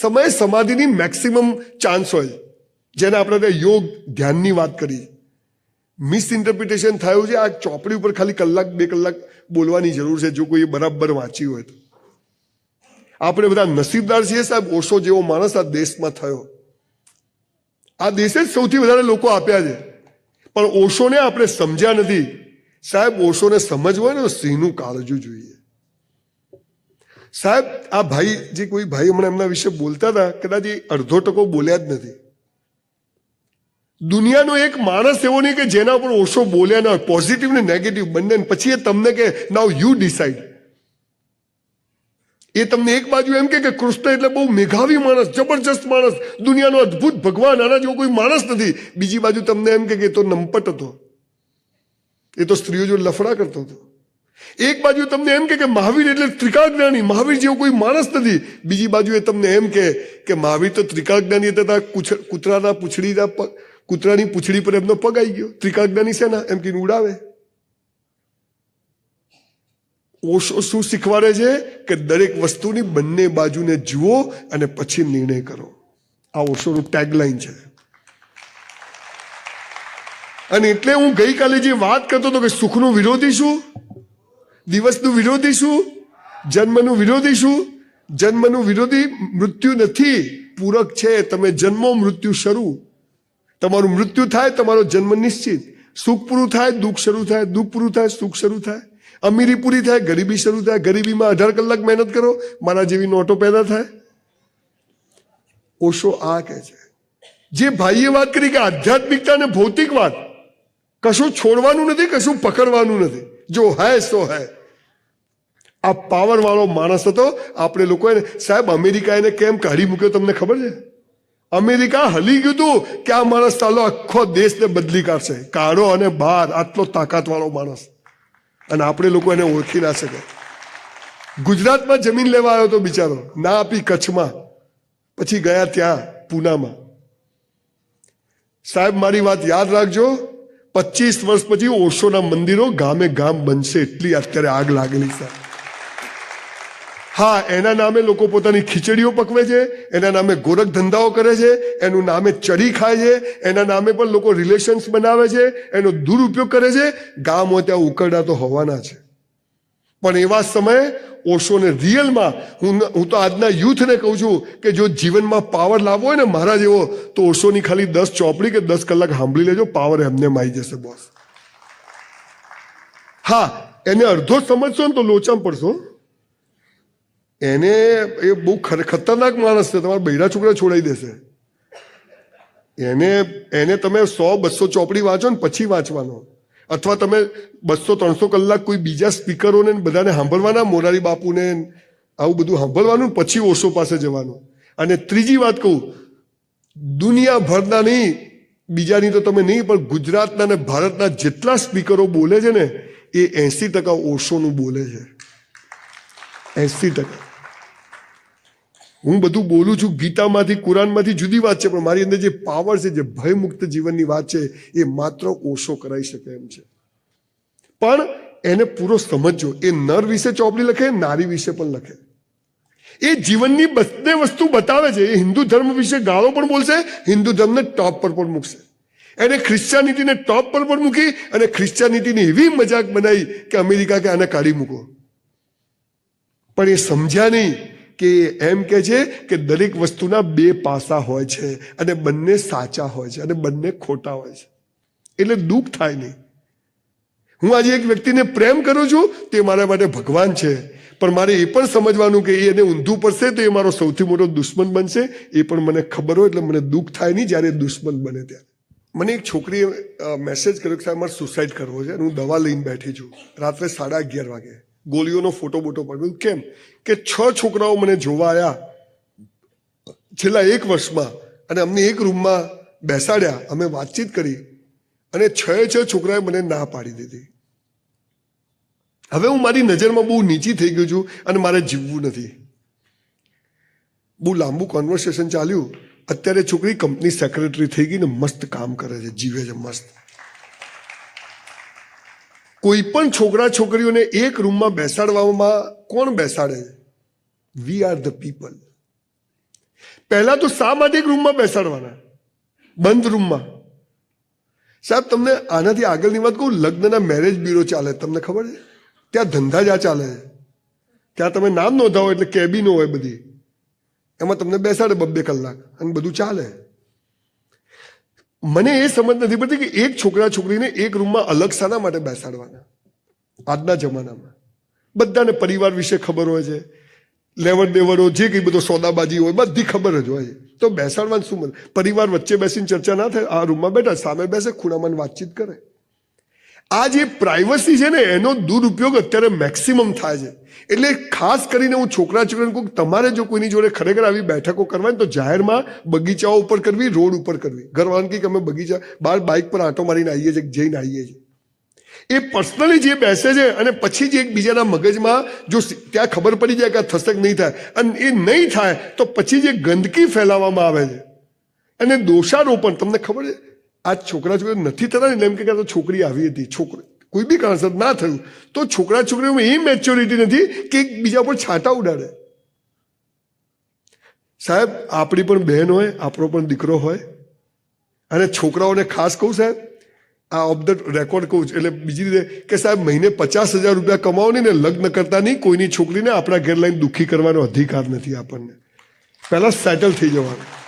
સમય સમાધિની maximum chance હોય. જેને આપણે યોગ ધ્યાનની વાત કરી. મિસઇન્ટરપ્રિટેશન થયું છે, આ ચોપડી ઉપર ખાલી કલાક, બે કલાક બોલવાની જરૂર છે, જો કોઈ બરાબર વાંચી હોય તો. આપણે બધા નસીબદાર છીએ સાહેબ ઓશો જેવો માણસ આ દેશમાં થયો. આ દેશે જ સૌથી વધારે લોકો આપ્યા છે. પણ ઓશોને આપણે સમજ્યા નથી. સાહેબ, ઓશોને સમજવું હોય ને સિંહનું કાળજું જોઈએ. સાહેબ, આ ભાઈ, જે કોઈ ભાઈ હમણાં એમના વિશે બોલતા હતા, કદાચ એ અડધો ટકો બોલ્યા જ નથી. દુનિયાનો એક માણસ એવો નહીં કે જેના પર ઓશો બોલ્યા ના હોય પોઝિટિવ ને નેગેટિવ બંને પછી એ તમને કે નાવ યુ ડિસાઇડ એ તમને એક બાજુ એમ કે કૃષ્ણ એટલે બહુ મેઘાવી માણસ, જબરજસ્ત માણસ, દુનિયાનો અદ્ભુત ભગવાન, આના જેવો કોઈ માણસ નથી. બીજી બાજુ તમને એમ કે તો નંપટ હતો. એ તો સ્ત્રીઓ જો લફડા કરતો હતો. એક બાજુ તમને એમ કે મહાવીર એટલે ત્રિકાજ્ઞાની મહાવીર જેવો કોઈ માણસ નથી. બીજી બાજુ એ તમને એમ કે કે મહાવીર તો ત્રિકાજ્ઞાની હતા કૂતરાના પૂછડીના કૂતરાની પૂંછડી પર એમનો પગ આવી ગયો. ત્રિકાજ્ઞાની છે ને એમ કે ઉડાવે. ઓશો શું શીખવાડે છે? કે દરેક વસ્તુની બંને બાજુને જુઓ અને પછી નિર્ણય કરો. આ ઓશોનું ટેગલાઇન છે. અને એટલે હું ગઈકાલે જે વાત કરતો હતો કે સુખનું વિરોધી શું? દિવસનું વિરોધી શું? જન્મનું વિરોધી શું? જન્મનું વિરોધી મૃત્યુ નથી. પૂરક છે. તમે જન્મો મૃત્યુ શરૂ. તમારું મૃત્યુ થાય, તમારો જન્મ નિશ્ચિત. સુખ પૂરું થાય, દુઃખ શરૂ થાય. દુઃખ પૂરું થાય, સુખ શરૂ થાય. અમીરી પૂરી થાય, ગરીબી શરૂ થાય. ગરીબીમાં અઢાર કલાક મહેનત કરો, મારા જેવી નોટો પેદા થાય. ઓશો આ કહે છે. જે ભાઈએ વાત કરી કે આધ્યાત્મિકતા અને ભૌતિક વાત, કશું છોડવાનું નથી, કશું પકડવાનું નથી. જો હૈ, સો હૈ. આ પાવર વાળો માણસ હતો. આપણે લોકોએ સાહેબ, અમેરિકા એને કેમ કાઢી મૂક્યો તમને ખબર છે? અમેરિકા હલી ગયું હતું કે આ માણસ ચાલો આખો દેશને બદલી કાઢશે. કાઢો અને બહાર આટલો તાકાત વાળો માણસ. અને આપણે લોકો એને ઓળખી ના શકે. ગુજરાતમાં જમીન લેવા આવ્યો તો બિચારો, ના આપી કચ્છમાં. પછી ગયા ત્યાં, પૂનામાં. સાહેબ, મારી વાત યાદ રાખજો. પચીસ વર્ષ પછી ઓશોના મંદિરો ગામે ગામ બનશે એટલી અત્યારે આગ લાગેલી છે. હા, એના નામે લોકો પોતાની ખીચડીઓ પકવે છે, એના નામે ગોરખ ધંધાઓ કરે છે, એનું નામે ચરી ખાય છે, એના નામે પણ લોકો રિલેશન્સ બનાવે છે, એનો દુરુપયોગ કરે છે. ગામો ત્યાં ઉકરડા તો હોવાના છે. પણ એવા સમયે ઓશોને રિયલમાં, હું હું તો આજના યુથને કહું છું કે જો જીવનમાં પાવર લાવવો હોય ને મારા જેવો, તો ઓશોની ખાલી દસ ચોપડી કે દસ કલાક સાંભળી લેજો, પાવર એમને માઈ જશે બોસ હા, એને અડધો સમજશો ને તો લોચામ પડશો. એને એ બહુ ખતરનાક માણસ છે. તમારા બૈરા છોકરા છોડાઈ દેશે. એને એને તમે સો બસો ચોપડી વાંચો ને પછી વાંચવાનો. અથવા તમે બસો ત્રણસો કલાક કોઈ બીજા સ્પીકરોને બધાને સાંભળવાના, મોરારી બાપુને આવું બધું સાંભળવાનું પછી ઓશો પાસે જવાનું. અને ત્રીજી વાત કહું, દુનિયાભરના નહીં, બીજાની તો તમે નહીં, પણ ગુજરાતના ને ભારતના જેટલા સ્પીકરો બોલે છે ને, એ એસી ટકા ઓશોનું બોલે છે. એસી ટકા. હું બધું બોલું છું, ગીતામાંથી, કુરાનમાંથી જુદી વાત છે, પણ મારી અંદર જે પાવર છે, જે ભયમુક્ત જીવનની વાત છે, એ માત્ર ઓશો કરાઈ શકે એમ છે. પણ એને પૂરો સમજજો, એ નર વિશે ચોપડી લખે, નારી વિશે પણ લખે. એ જીવનની બધે વસ્તુ બતાવે છે, એ હિન્દુ ધર્મ વિશે ગાળો પણ બોલશે, હિન્દુ ધર્મને ટોપ પર પણ મૂકશે. એને ખ્રિશ્ચિયાનિટીને ટોપ પર પણ મૂકી અને ખ્રિશ્ચિયાનિટીની એવી મજાક બનાવી કે અમેરિકા કે આને કાઢી મૂકો. પણ એ સમજ્યા નહીં. કે એમ કે છે કે દરેક વસ્તુના બે પાસા હોય છે અને બંને સાચા હોય છે અને બંને ખોટા હોય છે. એટલે દુઃખ થાય નહીં. હું આજે એક વ્યક્તિને પ્રેમ કરું છું, તે મારા માટે ભગવાન છે. પણ મારે એ પણ સમજવાનું કે એને ઊંધું પડશે તો એ મારો સૌથી મોટો દુશ્મન બનશે. એ પણ મને ખબર હોય એટલે મને દુઃખ થાય નહીં જ્યારે દુશ્મન બને ત્યારે. મને એક છોકરીએ મેસેજ કર્યો કે સાહેબ, મારે સુસાઇડ કરવો છે અને હું દવા લઈને બેઠી છું. રાત્રે સાડા અગિયાર વાગે. ગોળીઓનો ફોટો બોટો પડ્યો. કેમ? કે છ છોકરાઓ મને જોવા આવ્યા છેલ્લા એક વર્ષમાં અને અમને એક રૂમમાં બેસાડ્યા. અમે વાતચીત કરી અને છ છ છોકરાએ મને ના પાડી દીધી. હવે હું મારી નજરમાં બહુ નીચી થઈ ગયું છું અને મારે જીવવું નથી. બહુ લાંબુ કોન્વર્સેશન ચાલ્યું. અત્યારે છોકરી કંપની સેક્રેટરી થઈ ગઈ ને મસ્ત કામ કરે છે. જીવે છે મસ્ત. કોઈ પણ છોકરા છોકરીઓને એક રૂમમાં બેસાડવામાં કોણ બેસાડે? વી આર ધ પીપલ પહેલા તો શા માટે રૂમમાં બેસાડવાના? બંધ રૂમમાં. સાહેબ, તમને આનાથી આગળની વાત કહું? લગ્નના મેરેજ બ્યુરો ચાલે, તમને ખબર છે? ત્યાં ધંધા જ આ ચાલે. ત્યાં તમે નામ નોંધાવો એટલે કેબિનો હોય બધી. એમાં તમને બેસાડે બબ્બે કલાક. અને બધું ચાલે. મને એ સમજ નથી પડતી કે એક છોકરા છોકરીને એક રૂમમાં અલગ શાના માટે બેસાડવાના? આજના જમાનામાં. બધાને પરિવાર વિશે ખબર હોય છે. લેવડ દેવડો જે કંઈ બધો સોદાબાજી હોય, બધી ખબર જ હોય તો બેસાડવાનું શું મને પરિવાર વચ્ચે બેસીને ચર્ચા ના થાય? આ રૂમમાં બેઠા, સામે બેસે, ખૂણામાં વાતચીત કરે. આ જે પ્રાઇવસી છે ને, એનો દુરુપયોગ અત્યારે મેક્સિમમ થાય છે. એટલે ખાસ કરીને હું છોકરા છોકરાને કહું તમારે જો કોઈની જોડે ખરેખર આવી બેઠકો કરવાની તો જાહેરમાં બગીચાઓ ઉપર કરવી, રોડ ઉપર કરવી. ઘરવાનગી કે અમે બગીચા બહાર બાઇક પર આંટો મારીને આવીએ છીએ, જઈને આવીએ છીએ. એ પર્સનલી જે બેસે છે અને પછી જે એકબીજાના મગજમાં જો ત્યાં ખબર પડી જાય કે આ થશે નહીં થાય. અને એ નહીં થાય, તો પછી જે ગંદકી ફેલાવવામાં આવે છે. અને દોષારોપણ, તમને ખબર છે? આ છોકરા છોકરી નથી થતા ને એમ કે તો છોકરી આવી હતી. છોકરી કોઈ બી કારણસર ના થયું, તો છોકરા છોકરીઓમાં એ મેચ્યોરિટી નથી કે એકબીજા પર છાંટા ઉડાડે. સાહેબ, આપણી પણ બહેન હોય, આપણો પણ દીકરો હોય. અને છોકરાઓને ખાસ કહું સાહેબ, આ ઓફ ધ રેકોર્ડ કહું છું. એટલે બીજી રીતે કે સાહેબ, મહિને પચાસ હજાર રૂપિયા કમાવો ને લગ્ન કરતા નહીં, કોઈની છોકરીને આપણા ઘેર લઈને દુઃખી કરવાનો અધિકાર નથી આપણને. પહેલાં સેટલ થઈ જવાનું.